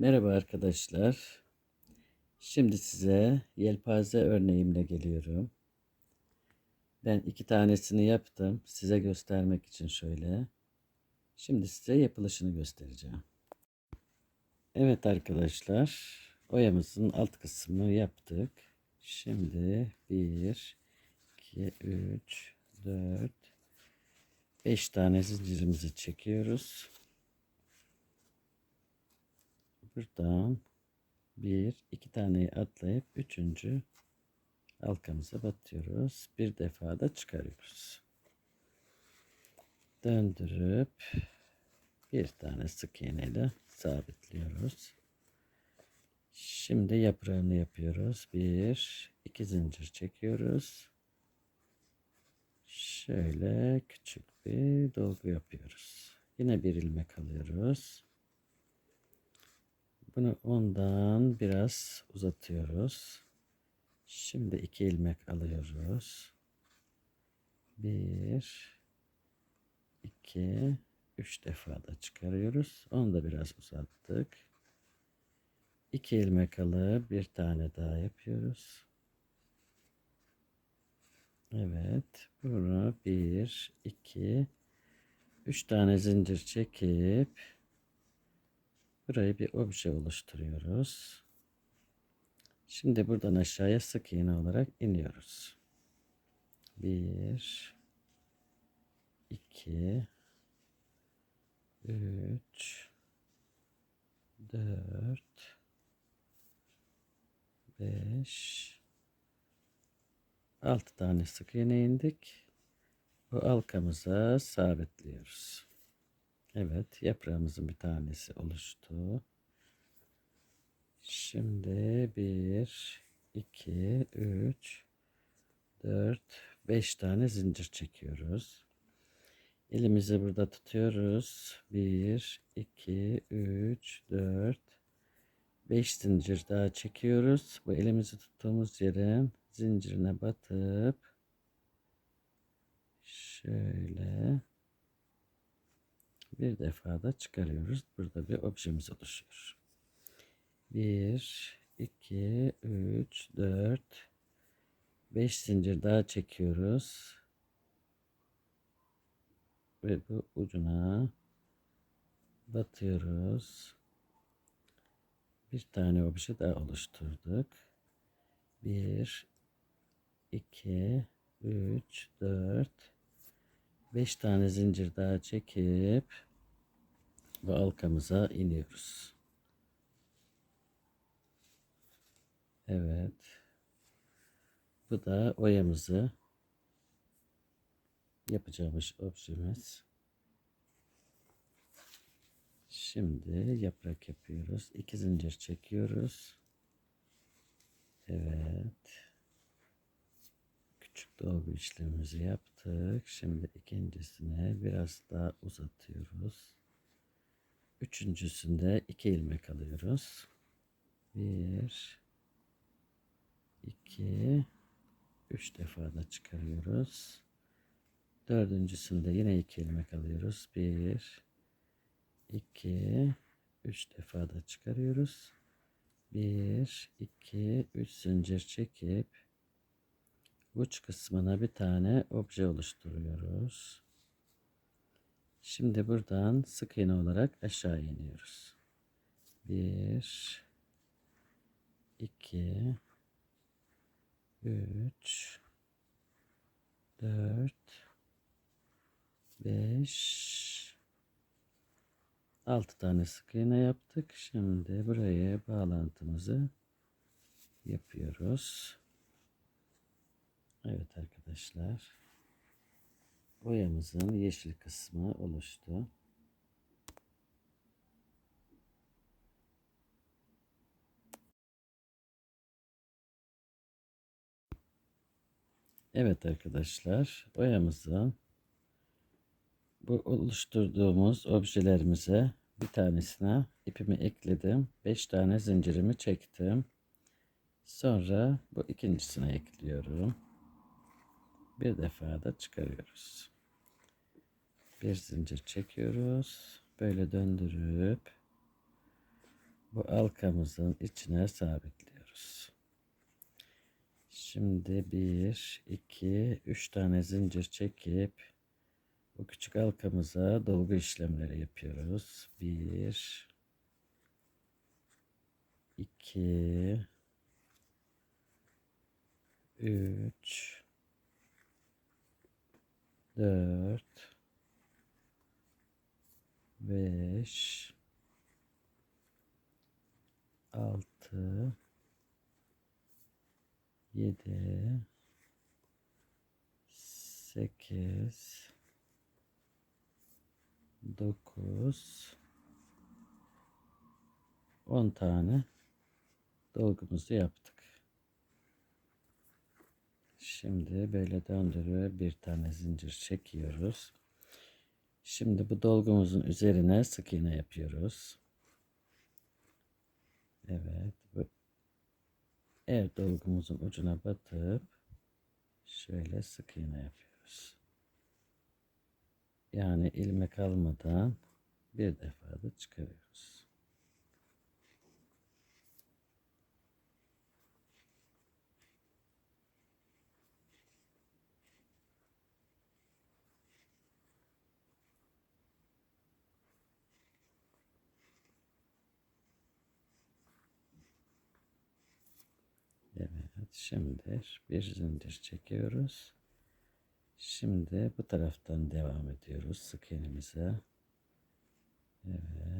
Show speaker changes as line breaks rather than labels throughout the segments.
Merhaba arkadaşlar. Şimdi size yelpaze örneğimle geliyorum. Ben iki tanesini yaptım. Size göstermek için şöyle. Şimdi size yapılışını göstereceğim. Evet arkadaşlar. Oyamızın alt kısmını yaptık. Şimdi 1, 2, 3, 4, 5 tane zincirimizi çekiyoruz. Buradan bir, iki taneyi atlayıp üçüncü halkamıza batıyoruz. Bir defa da çıkarıyoruz. Döndürüp bir tane sık iğneyle sabitliyoruz. Şimdi yaprağını yapıyoruz. Bir, iki zincir çekiyoruz. Şöyle küçük bir dolgu yapıyoruz. Yine bir ilmek alıyoruz. Bunu ondan biraz uzatıyoruz. Şimdi iki ilmek alıyoruz. Bir, iki, üç defa da çıkarıyoruz. Onu da biraz uzattık. İki ilmek alıp bir tane daha yapıyoruz. Evet. Bunu bir, iki, üç tane zincir çekip Burayı bir obje oluşturuyoruz. Şimdi buradan aşağıya sık iğne olarak iniyoruz. 1 2 3 4 5 6 tane sık iğne indik. Bu halkamıza sabitliyoruz. Evet yaprağımızın bir tanesi oluştu. Şimdi 1, 2, 3, 4, 5 tane zincir çekiyoruz. Elimizi burada tutuyoruz. 1, 2, 3, 4, 5 zincir daha çekiyoruz. Bu elimizi tuttuğumuz yerin zincirine batıp şöyle bir defa da çıkarıyoruz. Burada bir objemiz oluşuyor. 1, 2, 3, 4, 5 zincir daha çekiyoruz. Ve bu ucuna batıyoruz. Bir tane obje daha oluşturduk. 1, 2, 3, 4, 5 tane zincir daha çekip bu halkamıza iniyoruz. Evet. Bu da oyamızı yapacağımız objemiz. Şimdi yaprak yapıyoruz. İki zincir çekiyoruz. Evet. Küçük dolgu işlemimizi yaptık. Şimdi ikincisine biraz daha uzatıyoruz. Üçüncüsünde iki ilmek alıyoruz. Bir, iki, üç defa da çıkarıyoruz. Dördüncüsünde yine iki ilmek alıyoruz. Bir, iki, üç defa da çıkarıyoruz. Bir, iki, üç zincir çekip uç kısmına bir tane obje oluşturuyoruz. Şimdi buradan sık iğne olarak aşağı iniyoruz. 1 2 3 4 5 6 tane sık iğne yaptık. Şimdi buraya bağlantımızı yapıyoruz. Evet arkadaşlar boyamızın yeşil kısmı oluştu. Evet arkadaşlar boyamızı bu oluşturduğumuz objelerimize bir tanesine ipimi ekledim. 5 tane zincirimi çektim. Sonra bu ikincisine ekliyorum. Bir defa da çıkarıyoruz bir zincir çekiyoruz. Böyle döndürüp bu halkamızın içine sabitliyoruz. Şimdi bir, iki, üç tane zincir çekip bu küçük halkamıza dolgu işlemleri yapıyoruz. Bir, iki, üç, dört, beş, altı, yedi, sekiz, dokuz, on tane dolgumuzu yaptık. Şimdi böyle döndürüyor bir tane zincir çekiyoruz. Şimdi bu dolgumuzun üzerine sık iğne yapıyoruz. Evet. Bu ev dolgumuzun ucuna batıp şöyle sık iğne yapıyoruz. Yani ilmek almadan bir defa da çıkarıyoruz. Evet, şimdi bir zincir çekiyoruz. Şimdi bu taraftan devam ediyoruz sık iğnemize. Evet.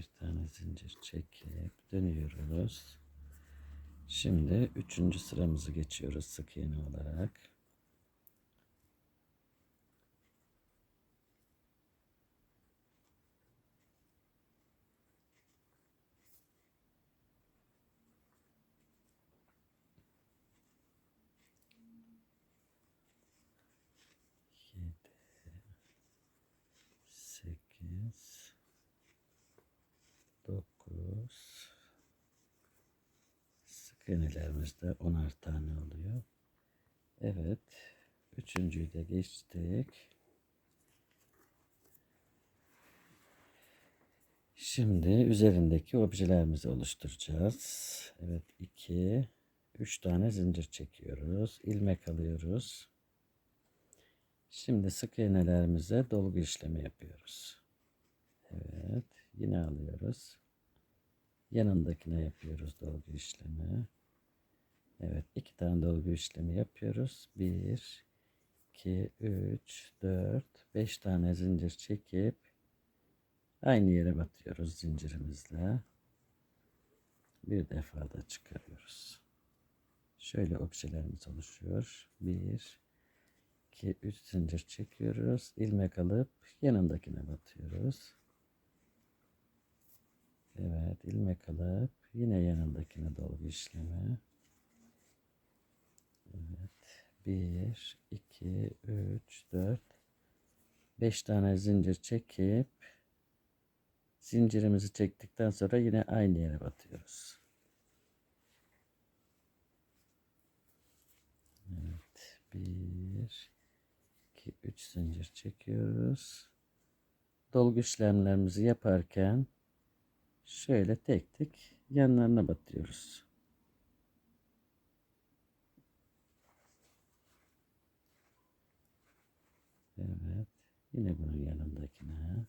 Bir tane zincir çekip dönüyoruz. Şimdi üçüncü sıramızı geçiyoruz sık iğne olarak. Sık iğnelerimizde 10'ar tane oluyor. Evet. Üçüncüyü de geçtik. Şimdi üzerindeki objelerimizi oluşturacağız. Evet 2 3 tane zincir çekiyoruz. ilmek alıyoruz. Şimdi sık iğnelerimize dolgu işlemi yapıyoruz. Evet. Yine alıyoruz. Yanındakine yapıyoruz dolgu işlemi. Evet. iki tane dolgu işlemi yapıyoruz. Bir, iki, üç, dört, beş tane zincir çekip aynı yere batıyoruz zincirimizle. Bir defa da çıkarıyoruz. Şöyle objelerimiz oluşuyor. Bir, iki, üç zincir çekiyoruz. ilmek alıp yanındakine batıyoruz. Evet ilmek alıp yine yanındakine dolgu işlemi. Evet. 1, 2, 3, 4, 5 tane zincir çekip zincirimizi çektikten sonra yine aynı yere batıyoruz. Evet. 1, 2, 3 zincir çekiyoruz. Dolgu işlemlerimizi yaparken şöyle tek tek yanlarına batıyoruz. Evet. Yine bunun yanındakine.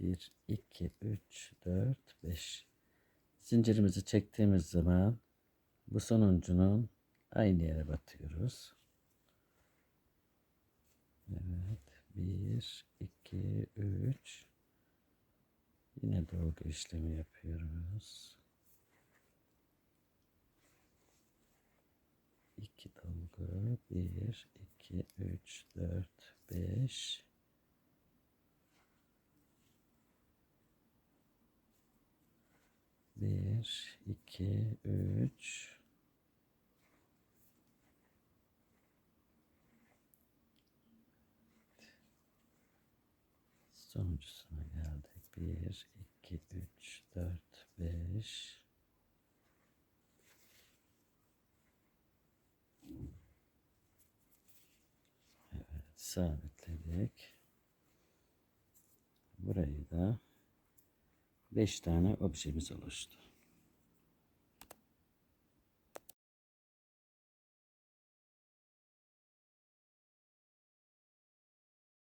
1, 2, 3, 4, 5. Zincirimizi çektiğimiz zaman bu sonuncunun aynı yere batıyoruz. Evet. 1, 2, 3, Yine dolgu işlemi yapıyoruz. 2 dalga 1 2 3 4 5 1 2 3 sonuncusuna geldik. 1 2 3 4 5 sabitledik. Burayı da 5 tane objemiz oluştu.